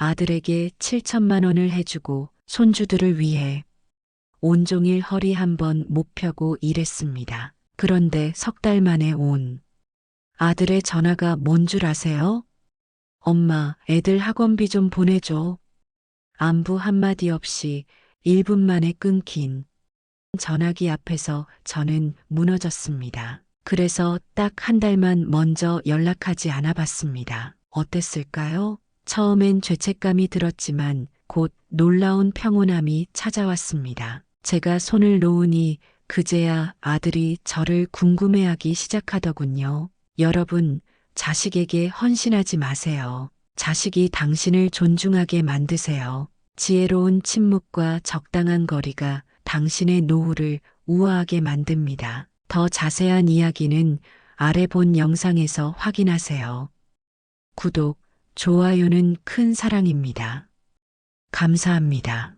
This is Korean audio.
아들에게 7천만 원을 해주고 손주들을 위해 온종일 허리 한번 못 펴고 일했습니다. 그런데 석 달 만에 온 아들의 전화가 뭔 줄 아세요? 엄마, 애들 학원비 좀 보내줘. 안부 한마디 없이 1분 만에 끊긴 전화기 앞에서 저는 무너졌습니다. 그래서 딱 한 달만 먼저 연락하지 않아 봤습니다. 어땠을까요? 처음엔 죄책감이 들었지만 곧 놀라운 평온함이 찾아왔습니다. 제가 손을 놓으니 그제야 아들이 저를 궁금해하기 시작하더군요. 여러분, 자식에게 헌신하지 마세요. 자식이 당신을 존중하게 만드세요. 지혜로운 침묵과 적당한 거리가 당신의 노후를 우아하게 만듭니다. 더 자세한 이야기는 아래 본 영상에서 확인하세요. 구독, 좋아요는 큰 사랑입니다. 감사합니다.